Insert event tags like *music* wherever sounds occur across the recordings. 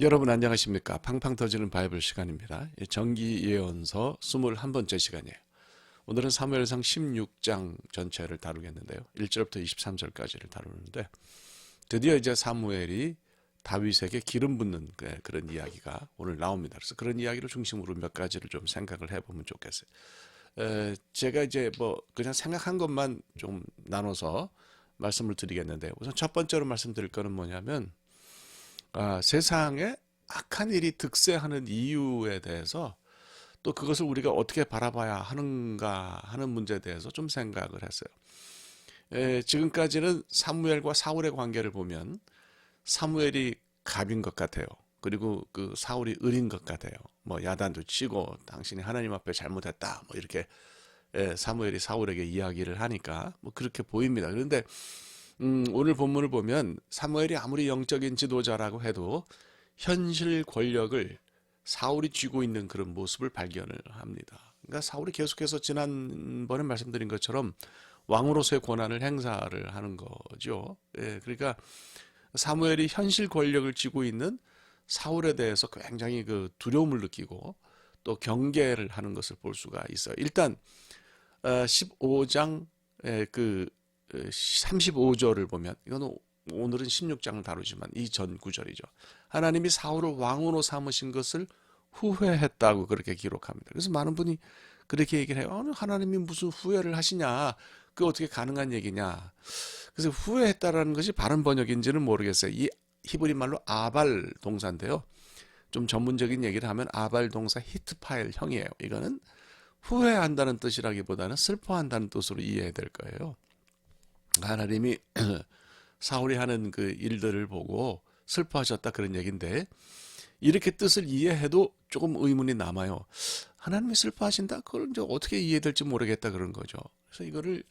여러분 안녕하십니까? 팡팡 터지는 바이블 시간입니다. 정기 예언서 21번째 시간이에요. 오늘은 사무엘상 16장 전체를 다루겠는데요. 1절부터 23절까지를 다루는데 드디어 이제 사무엘이 다윗에게 기름 붓는 그- 그런 이야기가 오늘 나옵니다. 그래서 그런 이야기를 중심으로 몇 가지를 좀 생각을 해보면 좋겠어요. 에, 제가 이제 뭐 그냥 생각한 것만 좀 나눠서 말씀을 드리겠는데 우선 첫 번째로 말씀드릴 거는 뭐냐면 아, 세상에 악한 일이 득세하는 이유에 대해서 또 그것을 우리가 어떻게 바라봐야 하는가 하는 문제에 대해서 좀 생각을 했어요. 에, 지금까지는 사무엘과 사울의 관계를 보면 사무엘이 갑인 것 같아요. 그리고 그 사울이 을인 것 같아요. 뭐 야단도 치고 당신이 하나님 앞에 잘못했다. 뭐 이렇게 에, 사무엘이 사울에게 이야기를 하니까 뭐 그렇게 보입니다. 그런데 음, 오늘 본문을 보면 사무엘이 아무리 영적인 지도자라고 해도 현실 권력을 사울이 쥐고 있는 그런 모습을 발견을 합니다. 그러니까 사울이 계속해서 지난번에 말씀드린 것처럼 왕으로서의 권한을 행사를 하는 거죠. 예, 그러니까 사무엘이 현실 권력을 쥐고 있는 사울에 대해서 굉장히 그 두려움을 느끼고 또 경계를 하는 것을 볼 수가 있어요. 일단 15장 그 35절을 보면 이거는 오늘은 16장을 다루지만 이 전 구절이죠. 하나님이 사울을 왕으로 삼으신 것을 후회했다고 그렇게 기록합니다. 그래서 많은 분이 그렇게 얘기를 해요. 어, 하나님이 무슨 후회를 하시냐? 그 어떻게 가능한 얘기냐? 그래서 후회했다라는 것이 바른 번역인지는 모르겠어요. 이 히브리 말로 아발 동사인데요. 좀 전문적인 얘기를 하면 아발 동사 히트파일 형이에요. 이거는 후회한다는 뜻이라기보다는 슬퍼한다는 뜻으로 이해해야 될 거예요. 하나님이 *clears throat* 사울이 하는 그 일들을 보고 슬퍼하셨다 그런 얘기인데 이렇게 뜻을 이해해도 조금 의문이 남아요. 하나님이 슬퍼하신다? 그걸 이제 어떻게 이해될지 모르겠다 그런 거죠. 그래서 이거를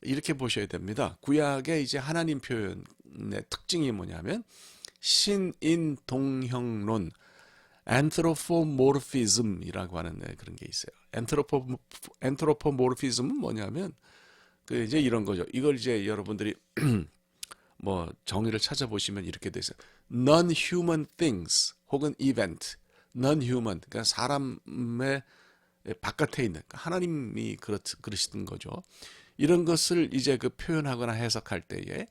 이렇게 보셔야 됩니다. 구약의 이제 하나님 표현의 특징이 뭐냐면 신인 동형론 anthropomorphism이라고 하는 그런 게 있어요. anthropo anthropomorphism은 뭐냐면 그 이제 이런 거죠. 이걸 이제 여러분들이 *clears throat* 뭐 정의를 찾아보시면 이렇게 돼 있어요. non-human things 혹은 event, non-human 그러니까 사람의 바깥에 있는 그러니까 하나님이 그렇 그러시던 거죠. 이런 것을 이제 그 표현하거나 해석할 때에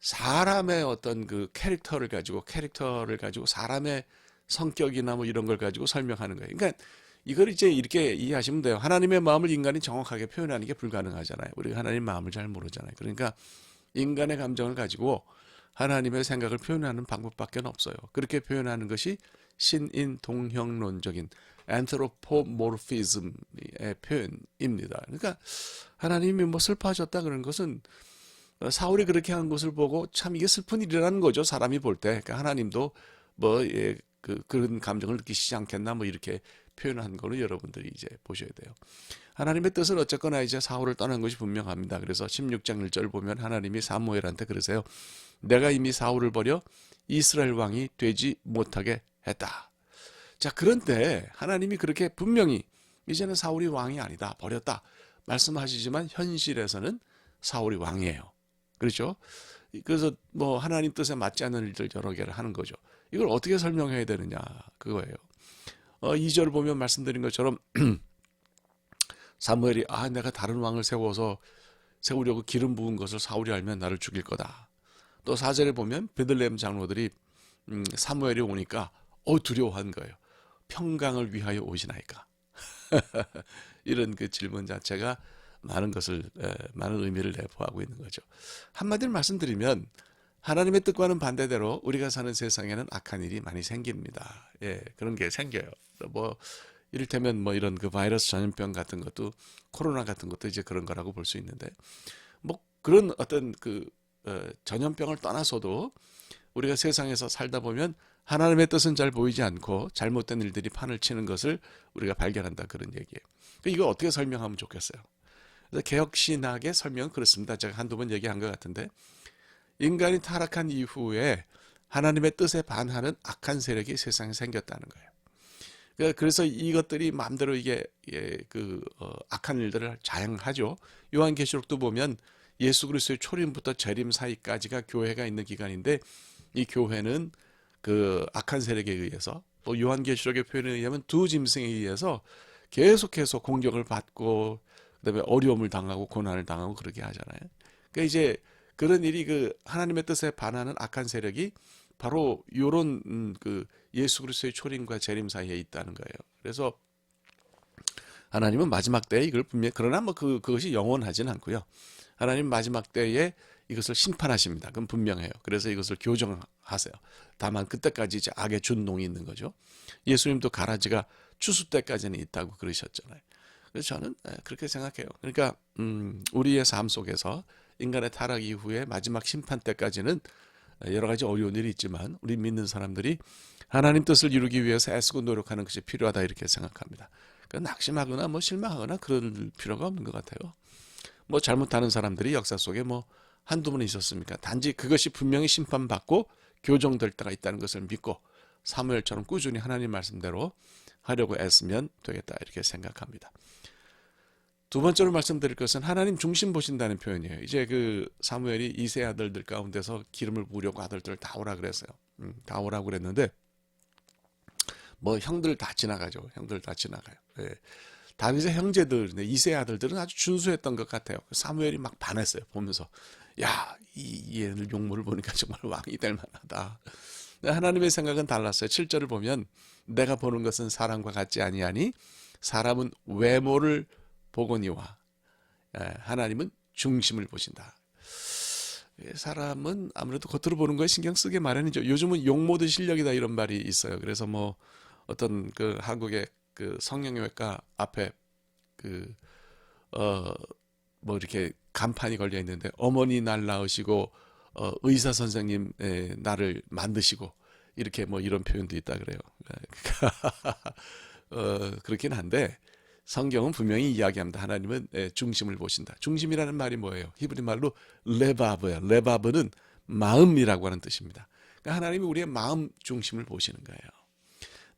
사람의 어떤 그 캐릭터를 가지고 캐릭터를 가지고 사람의 성격이나 뭐 이런 걸 가지고 설명하는 거예요. 그러니까 이걸 이제 이렇게 이해하시면 돼요. 하나님의 마음을 인간이 정확하게 표현하는 게 불가능하잖아요. 우리가 하나님 마음을 잘 모르잖아요. 그러니까 인간의 감정을 가지고 하나님의 생각을 표현하는 방법밖에 없어요. 그렇게 표현하는 것이 신인 동형론적인 anthropomorphism의 표현입니다. 그러니까 하나님이 뭐 슬퍼하셨다 그런 것은 사울이 그렇게 한 것을 보고 참 이게 슬픈 일이라는 거죠. 사람이 볼 때. 그러니까 하나님도 뭐 예, 그 그런 감정을 느끼시지 않겠나 뭐 이렇게 표현한 거로 여러분들이 이제 보셔야 돼요. 하나님의 뜻은 어쨌거나 이제 사울을 떠난 것이 분명합니다. 그래서 16장 1절 보면 하나님이 사무엘한테 그러세요. 내가 이미 사울을 버려 이스라엘 왕이 되지 못하게 했다. 자, 그런데 하나님이 그렇게 분명히 이제는 사울이 왕이 아니다. 버렸다. 말씀하시지만 현실에서는 사울이 왕이에요. 그렇죠? 그래서 뭐 하나님 뜻에 맞지 않는 일들 여러 개를 하는 거죠. 이걸 어떻게 설명해야 되느냐 그거예요. 어, 2절 보면 말씀드린 것처럼 *clears throat* 사무엘이 아 내가 다른 왕을 세워서 세우려고 기름 부은 것을 사울이 알면 나를 죽일 거다. 또 4절에 보면 베들레헴 장로들이 음, 사무엘이 오니까 어 두려워한 거예요. 평강을 위하여 오시나이까. *laughs* 이런 그 질문 자체가 많은 것을 에, 많은 의미를 내포하고 있는 거죠. 한마디로 말씀드리면 하나님의 뜻과는 반대대로 우리가 사는 세상에는 악한 일이 많이 생깁니다. 예, 그런 게 생겨요. 뭐 이를테면 뭐 이런 그 바이러스 전염병 같은 것도 코로나 같은 것도 이제 그런 거라고 볼 수 있는데 뭐 그런 어떤 그 어, 전염병을 떠나서도 우리가 세상에서 살다 보면 하나님의 뜻은 잘 보이지 않고 잘못된 일들이 판을 치는 것을 우리가 발견한다 그런 얘기예요. 이거 어떻게 설명하면 좋겠어요? 그래서 개혁신학의 설명은 그렇습니다. 제가 한두 번 얘기한 것 같은데 인간이 타락한 이후에 하나님의 뜻에 반하는 악한 세력이 세상에 생겼다는 거예요. 그러니까 그래서 이것들이 마음대로 이게 예, 그 어, 악한 일들을 자행하죠. 요한계시록도 보면 예수 그리스도의 초림부터 재림 사이까지가 교회가 있는 기간인데 이 교회는 그 악한 세력에 의해서 또 요한계시록의 표현에 의하면 두 짐승에 의해서 계속해서 공격을 받고 그다음에 어려움을 당하고 고난을 당하고 그러게 하잖아요. 그러니까 이제 그런 일이 그 하나님의 뜻에 반하는 악한 세력이 바로 요런 음, 그 예수 그리스도의 초림과 재림 사이에 있다는 거예요. 그래서 하나님은 마지막 때에 이걸 분명 그러나 뭐 그 그것이 영원하진 않고요. 하나님 마지막 때에 이것을 심판하십니다. 그건 분명해요. 그래서 이것을 교정하세요. 다만 그때까지 이제 악의 준농이 있는 거죠. 예수님도 가라지가 추수 때까지는 있다고 그러셨잖아요. 그래서 저는 예, 그렇게 생각해요. 그러니까 음, 우리의 삶 속에서 인간의 타락 이후에 마지막 심판 때까지는 여러 가지 어려운 일이 있지만 우리 믿는 사람들이 하나님 뜻을 이루기 위해서 애쓰고 노력하는 것이 필요하다 이렇게 생각합니다. 그러니까 낙심하거나 뭐 실망하거나 그럴 필요가 없는 것 같아요. 뭐 잘못하는 사람들이 역사 속에 뭐 한두 분 있었습니까? 단지 그것이 분명히 심판받고 교정될 때가 있다는 것을 믿고 사무엘처럼 꾸준히 하나님 말씀대로 하려고 애쓰면 되겠다 이렇게 생각합니다. 두 번째로 말씀드릴 것은 하나님 중심 보신다는 표현이에요. 이제 그 사무엘이 이세 아들들 가운데서 기름을 부으려고 아들들 다 오라 그랬어요. 음, 다 오라고 그랬는데 뭐 형들 다 지나가죠. 형들 다 지나가요. 예. 다윗의 형제들, 네, 이세 아들들은 아주 준수했던 것 같아요. 사무엘이 막 반했어요. 보면서 야, 이 얘를 용모를 보니까 정말 *laughs* 왕이 될 만하다. 하나님의 생각은 달랐어요. 7절을 보면 내가 보는 것은 사람과 같지 아니하니 사람은 외모를 보거니와 예, 하나님은 중심을 보신다. 예, 사람은 아무래도 겉으로 보는 거에 신경 쓰게 마련이죠. 요즘은 용모도 실력이다 이런 말이 있어요. 그래서 뭐 어떤 그 한국의 그 성형외과 앞에 그 어 뭐 이렇게 간판이 걸려 있는데 어머니 날 낳으시고 어 의사 선생님 에, 나를 만드시고 이렇게 뭐 이런 표현도 있다 그래요. *laughs* 어 그렇긴 한데 성경은 분명히 이야기합니다. 하나님은 에, 중심을 보신다. 중심이라는 말이 뭐예요? 히브리 말로 레바브예요. 레바브는 마음이라고 하는 뜻입니다. 그러니까 하나님이 우리의 마음 중심을 보시는 거예요.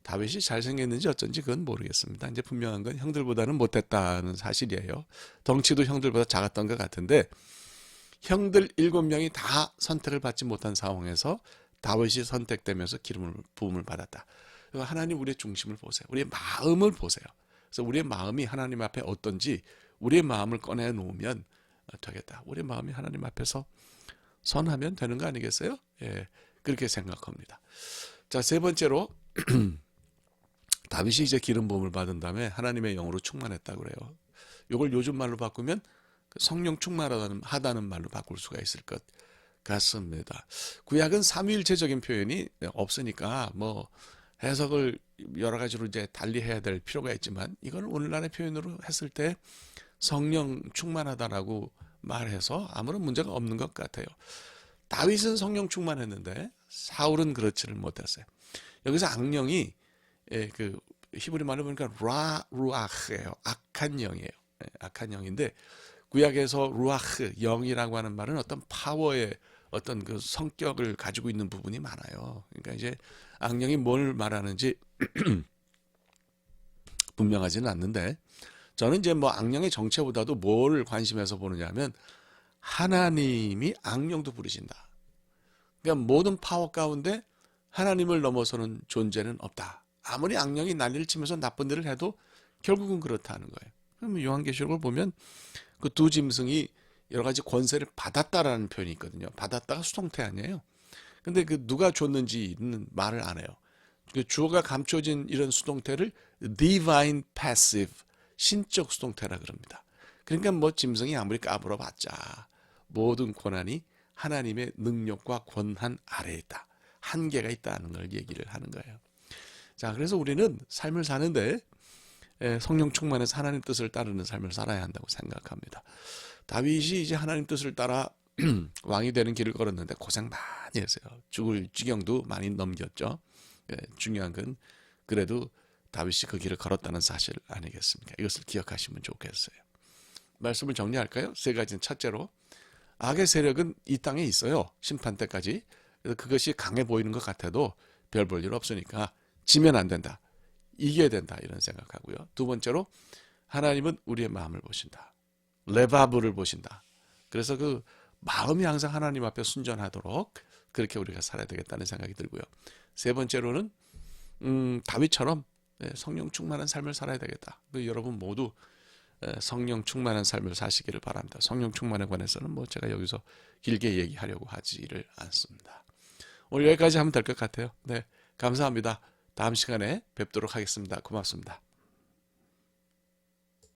다윗이 잘생겼는지 어쩐지 그건 모르겠습니다. 이제 분명한 건 형들보다는 못했다는 사실이에요. 덩치도 형들보다 작았던 것 같은데 형들 일곱 명이 다 선택을 받지 못한 상황에서 다윗이 선택되면서 기름을 부음을 받았다. 하나님 우리의 중심을 보세요. 우리의 마음을 보세요. 그래서 우리의 마음이 하나님 앞에 어떤지 우리의 마음을 꺼내 놓으면 되겠다. 우리의 마음이 하나님 앞에서 선하면 되는 거 아니겠어요? 예, 그렇게 생각합니다. 자, 세 번째로 *clears throat* 다윗이 이제 기름 부음을 받은 다음에 하나님의 영으로 충만했다 그래요. 이걸 요즘 말로 바꾸면 성령 충만하다는 하다는 말로 바꿀 수가 있을 것 같습니다. 구약은 삼위일체적인 표현이 없으니까 뭐 해석을 여러 가지로 이제 달리해야 될 필요가 있지만 이걸 오늘날의 표현으로 했을 때 성령 충만하다라고 말해서 아무런 문제가 없는 것 같아요. 다윗은 성령 충만했는데 사울은 그렇지를 못했어요. 여기서 악령이 예, 그 히브리 말로 보니까 라 루아흐예요. 악한 영이에요. 예, 악한 영인데 구약에서 루아흐 영이라고 하는 말은 어떤 파워의 어떤 그 성격을 가지고 있는 부분이 많아요. 그러니까 이제 악령이 뭘 말하는지 *clears throat* 분명하지는 않는데 저는 이제 뭐 악령의 정체보다도 뭘 관심해서 보느냐면 하나님이 악령도 부르신다. 그러니까 모든 파워 가운데 하나님을 넘어서는 존재는 없다. 아무리 악령이 난리를 치면서 나쁜 일을 해도 결국은 그렇다는 거예요. 그럼 요한계시록을 보면 그 두 짐승이 여러 가지 권세를 받았다라는 표현이 있거든요. 받았다가 수동태 아니에요. 근데 그 누가 줬는지는 말을 안 해요. 그 주어가 감춰진 이런 수동태를 divine passive 신적 수동태라 그럽니다. 그러니까 뭐 짐승이 아무리 까불어봤자 모든 권한이 하나님의 능력과 권한 아래에 있다. 한계가 있다는 걸 얘기를 하는 거예요. 자, 그래서 우리는 삶을 사는데 성령 충만해서 하나님 뜻을 따르는 삶을 살아야 한다고 생각합니다. 다윗이 이제 하나님 뜻을 따라 *clears throat* 왕이 되는 길을 걸었는데 고생 많이 했어요. 죽을 지경도 많이 넘겼죠. 예, 중요한 건 그래도 다윗이 그 길을 걸었다는 사실 아니겠습니까? 이것을 기억하시면 좋겠어요. 말씀을 정리할까요? 세 가지는 첫째로 악의 세력은 이 땅에 있어요. 심판 때까지. 그래서 그것이 강해 보이는 것 같아도 별 볼 일 없으니까 지면 안 된다. 이겨야 된다. 이런 생각하고요. 두 번째로 하나님은 우리의 마음을 보신다. 레바브를 보신다. 그래서 그 마음이 항상 하나님 앞에 순전하도록 그렇게 우리가 살아야 되겠다는 생각이 들고요. 세 번째로는 음, 다윗처럼 예, 성령 충만한 삶을 살아야 되겠다. 그 여러분 모두 예, 성령 충만한 삶을 사시기를 바랍니다. 성령 충만에 관해서는 뭐 제가 여기서 길게 얘기하려고 하지를 않습니다. 오늘 여기까지 하면 될 것 같아요. 네, 감사합니다. 다음 시간에 뵙도록 하겠습니다. 고맙습니다.